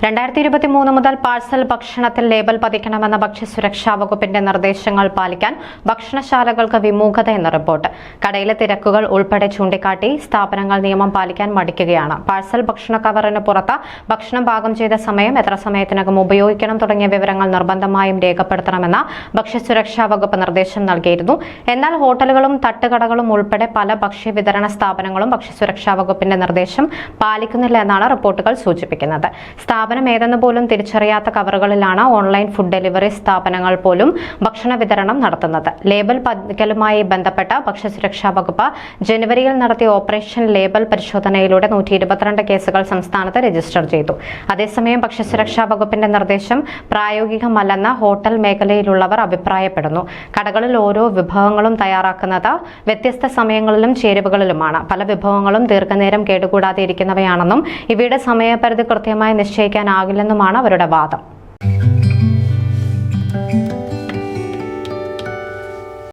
രണ്ടായിരത്തി ഇരുപത്തി മൂന്ന് മുതൽ പാഴ്സൽ ഭക്ഷണത്തിൽ ലേബൽ പതിക്കണമെന്ന ഭക്ഷ്യസുരക്ഷാ വകുപ്പിന്റെ നിർദ്ദേശങ്ങൾ പാലിക്കാൻ ഭക്ഷണശാലകൾക്ക് വിമുഖത എന്ന റിപ്പോർട്ട്. കടയിലെ തിരക്കുകൾ ഉൾപ്പെടെ ചൂണ്ടിക്കാട്ടി സ്ഥാപനങ്ങൾ നിയമം പാലിക്കാൻ മടിക്കുകയാണ്. പാഴ്സൽ ഭക്ഷണ കവറിന് പുറത്ത് ഭക്ഷണം പാകം ചെയ്ത സമയം എത്ര സമയത്തിനകം ഉപയോഗിക്കണം തുടങ്ങിയ വിവരങ്ങൾ നിർബന്ധമായും രേഖപ്പെടുത്തണമെന്ന ഭക്ഷ്യസുരക്ഷാ വകുപ്പ് നിർദ്ദേശം നൽകിയിരുന്നു. എന്നാൽ ഹോട്ടലുകളും തട്ടുകടകളും ഉൾപ്പെടെ പല ഭക്ഷ്യ വിതരണ സ്ഥാപനങ്ങളും ഭക്ഷ്യസുരക്ഷാ വകുപ്പിന്റെ നിർദ്ദേശം പാലിക്കുന്നില്ല എന്നാണ് റിപ്പോർട്ടുകൾ സൂചിപ്പിക്കുന്നത്. സ്ഥാപനം ഏതെന്ന് പോലും തിരിച്ചറിയാത്ത കവറുകളിലാണ് ഓൺലൈൻ ഫുഡ് ഡെലിവറി സ്ഥാപനങ്ങൾ പോലും ഭക്ഷണ വിതരണം നടത്തുന്നത്. ലേബൽ പതിക്കലുമായി ബന്ധപ്പെട്ട ഭക്ഷ്യസുരക്ഷാ വകുപ്പ് ജനുവരിയിൽ നടത്തിയ ഓപ്പറേഷൻ ലേബൽ പരിശോധനയിലൂടെ നൂറ്റി ഇരുപത്തിരണ്ട് കേസുകൾ സംസ്ഥാനത്ത് രജിസ്റ്റർ ചെയ്തു. അതേസമയം ഭക്ഷ്യസുരക്ഷാ വകുപ്പിന്റെ നിർദ്ദേശം പ്രായോഗികമല്ലെന്ന് ഹോട്ടൽ മേഖലയിലുള്ളവർ അഭിപ്രായപ്പെടുന്നു. കടകളിൽ ഓരോ വിഭവങ്ങളും തയ്യാറാക്കുന്നത് വ്യത്യസ്ത സമയങ്ങളിലും ചേരുവകളിലുമാണ്. പല വിഭവങ്ങളും ദീർഘനേരം കേടുകൂടാതെ ഇരിക്കുന്നവയാണെന്നും ഇവയുടെ സമയപരിധി കൃത്യമായി നിശ്ചയിക്കാനാകില്ലെന്നുമാണ് അവരുടെ വാദം